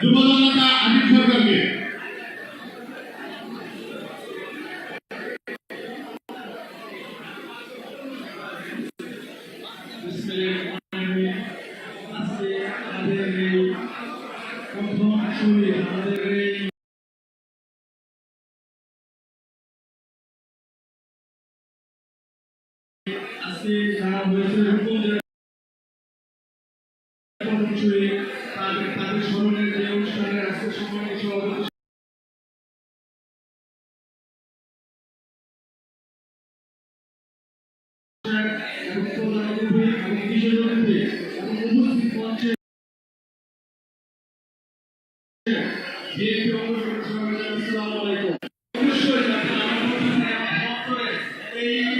যুবদলতা আদিত সরকারকে। যারা হয়েছে Amen.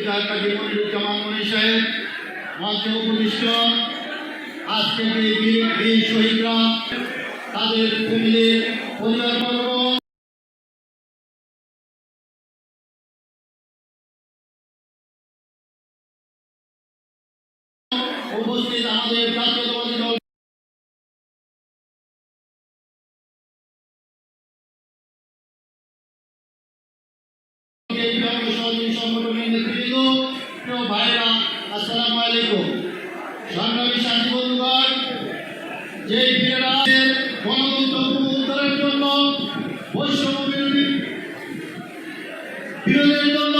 মনিরুজ্জামান মনি সাহেব তাদের ফ্যামিলির পরিবারবর্গ উপস্থিত আমাদের জাতীয়তাবাদী দল সংগ্রামী সাথী বন্ধুগণ। যে বীরেরা গণতন্ত্র উদ্ধারের জন্য বৈষম্য বিরোধী বিরোধের জন্য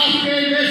আজকে দেশ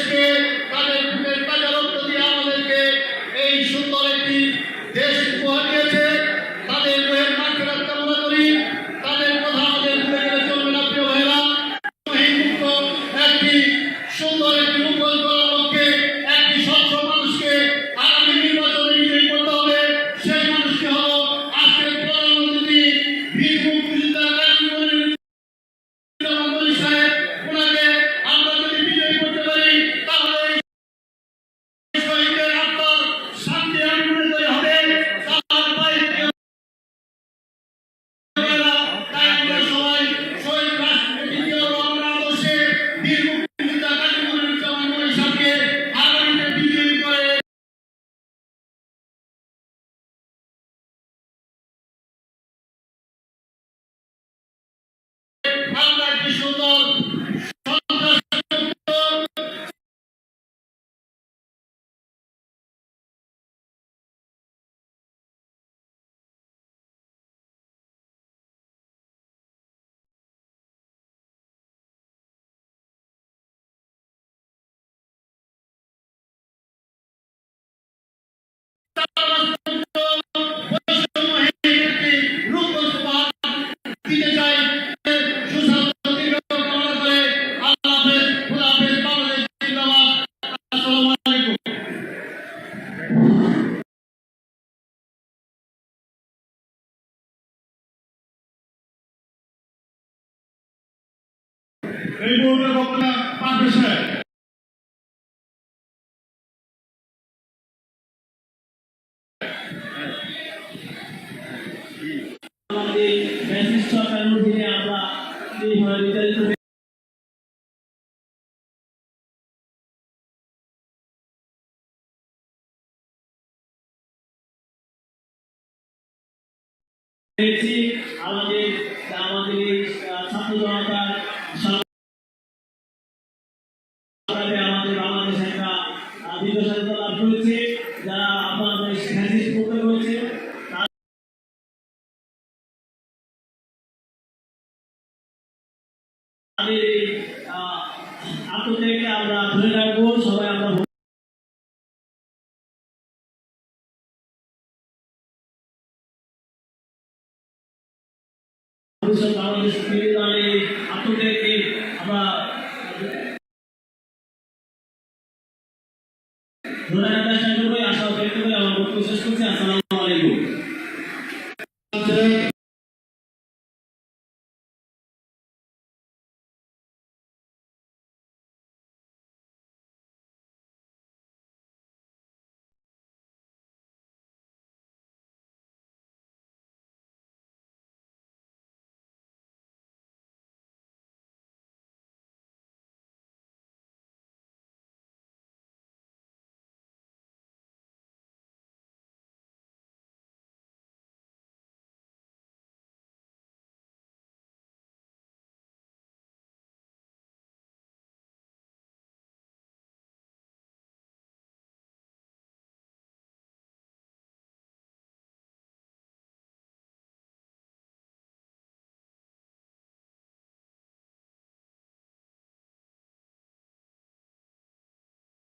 এই ফ্যাসিস্ট আমাদের আমাদের ছাত্র জনতার এই আত্মত্যাগকে আমরা ধরে রাখব, সবাই আমরা ভবিষ্যৎ বাংলাদেশ ফিরে দাঁড়িয়ে আত্মত্যাগকে আমরা আশা ব্যক্ত আমার বক্তব্য শেষ করছি। আসসালামু